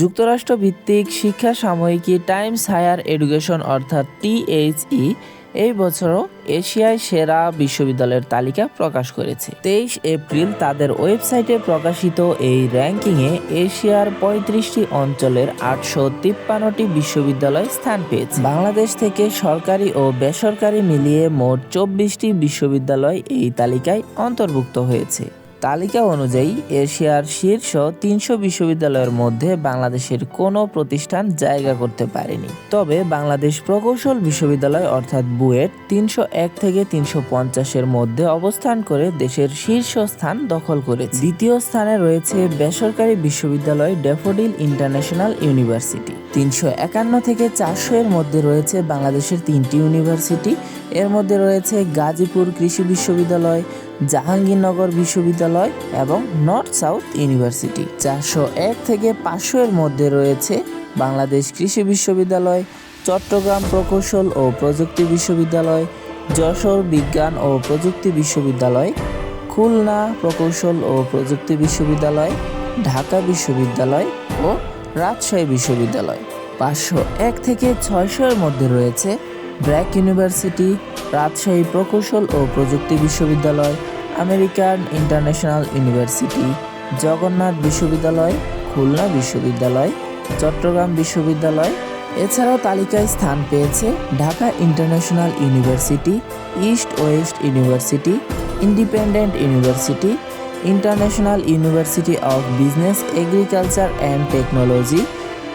যুক্তরাষ্ট্র ভিত্তিক শিক্ষা সাময়িকী টাইমস হায়ার এডুকেশন অর্থাৎ টিএইচই এই বছরও এশিয়ায় সেরা বিশ্ববিদ্যালয়ের তালিকা প্রকাশ করেছে। তেইশ এপ্রিল তাদের ওয়েবসাইটে প্রকাশিত এই র্যাঙ্কিংয়ে এশিয়ার পঁয়ত্রিশটি অঞ্চলের আটশো তিপ্পান্নটি বিশ্ববিদ্যালয় স্থান পেয়েছে। বাংলাদেশ থেকে সরকারি ও বেসরকারি মিলিয়ে মোট চব্বিশটি বিশ্ববিদ্যালয় এই তালিকায় অন্তর্ভুক্ত হয়েছে। তালিকা অনুযায়ী এশিয়ার শীর্ষ তিনশো বিশ্ববিদ্যালয়ের মধ্যে বাংলাদেশের কোনো প্রতিষ্ঠান জায়গা করতে পারেনি। তবে বাংলাদেশ প্রকৌশল বিশ্ববিদ্যালয় অর্থাৎ বুয়েট তিনশো এক থেকে তিনশো পঞ্চাশের মধ্যে অবস্থান করে দেশের শীর্ষ স্থান দখল করেছে। দ্বিতীয় স্থানে রয়েছে বেসরকারি বিশ্ববিদ্যালয় ড্যাফোডিল ইন্টারন্যাশনাল ইউনিভার্সিটি। তিনশো একান্ন থেকে চারশো এর মধ্যে রয়েছে বাংলাদেশের তিনটি ইউনিভার্সিটি। এর মধ্যে রয়েছে গাজীপুর কৃষি বিশ্ববিদ্যালয় জাহাঙ্গীরনগর বিশ্ববিদ্যালয় এবং নর্থ সাউথ ইউনিভার্সিটি। চারশো এক থেকে পাঁচশো এর মধ্যে রয়েছে বাংলাদেশ কৃষি বিশ্ববিদ্যালয়, চট্টগ্রাম প্রকৌশল ও প্রযুক্তি বিশ্ববিদ্যালয়, যশোর বিজ্ঞান ও প্রযুক্তি বিশ্ববিদ্যালয়, খুলনা প্রকৌশল ও প্রযুক্তি বিশ্ববিদ্যালয়, ঢাকা বিশ্ববিদ্যালয় ও রাজশাহী বিশ্ববিদ্যালয়। পাঁচশো এক থেকে ছয়শোর মধ্যে রয়েছে ব্র্যাক ইউনিভার্সিটি রাজশাহী প্রকৌশল ও প্রযুক্তি বিশ্ববিদ্যালয়, আমেরিকান ইন্টারন্যাশনাল ইউনিভার্সিটি, জগন্নাথ বিশ্ববিদ্যালয়, খুলনা বিশ্ববিদ্যালয়, চট্টগ্রাম বিশ্ববিদ্যালয়। এছাড়াও তালিকায় স্থান পেয়েছে Dhaka international university, east west university, independent university, international university of business, agriculture and technology,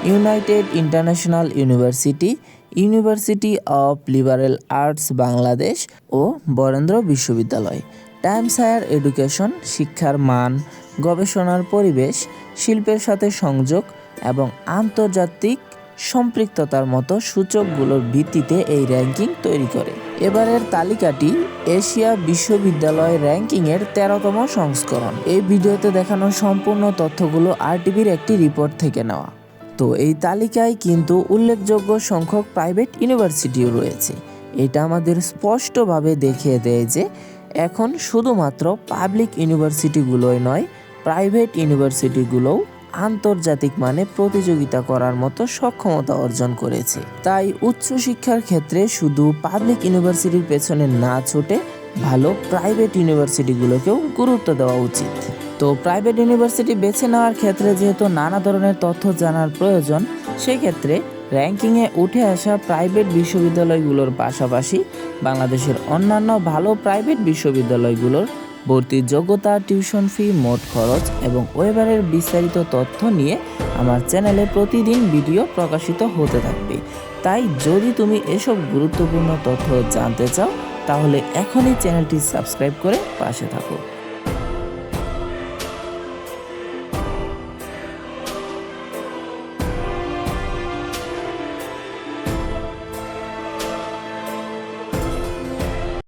united international university university of liberal arts Bangladesh ও বরেন্দ্র বিশ্ববিদ্যালয়। টাইমস হায়ার এডুকেশন, শিক্ষার মান, গবেষণার পরিবেশ, শিল্পের সাথে সংযোগ এবং আন্তর্জাতিক সম্পৃক্ততার মতো সূচকগুলোর ভিত্তিতে এই র্যাঙ্কিং তৈরি করে। এবারের তালিকাটি এশিয়া বিশ্ববিদ্যালয় র্যাঙ্কিংয়ের তেরোতম সংস্করণ। এই ভিডিওতে দেখানো সম্পূর্ণ তথ্যগুলো আরটিভির একটি রিপোর্ট থেকে নেওয়া। তো এই তালিকায় কিন্তু উল্লেখযোগ্য সংখ্যক প্রাইভেট ইউনিভার্সিটিও রয়েছে। এটা আমাদের স্পষ্টভাবে দেখিয়ে দেয় যে এখন শুধুমাত্র পাবলিক ইউনিভার্সিটিগুলোই নয়, প্রাইভেট ইউনিভার্সিটিগুলোও আন্তর্জাতিক মানে প্রতিযোগিতা করার মতো সক্ষমতা অর্জন করেছে। তাই উচ্চশিক্ষার ক্ষেত্রে শুধু পাবলিক ইউনিভার্সিটির পেছনে না ছুটে ভালো প্রাইভেট ইউনিভার্সিটিগুলোকেও গুরুত্ব দেওয়া উচিত। তো প্রাইভেট ইউনিভার্সিটি বেছে নেওয়ার ক্ষেত্রে যেহেতু নানা ধরনের তথ্য জানার প্রয়োজন সেই ক্ষেত্রে র্যাঙ্কিংয়ে উঠে আসা প্রাইভেট বিশ্ববিদ্যালয়গুলোর পাশাপাশি বাংলাদেশের অন্যান্য ভালো প্রাইভেট বিশ্ববিদ্যালয়গুলোর ভর্তির যোগ্যতা টিউশন ফি মোট খরচ এবং ওয়েবারের বিস্তারিত তথ্য নিয়ে আমার চ্যানেলে প্রতিদিন ভিডিও প্রকাশিত হতে থাকবে। তাই যদি তুমি এসব গুরুত্বপূর্ণ তথ্য জানতে চাও, তাহলে এখনই চ্যানেলটি সাবস্ক্রাইব করে পাশে থাকো।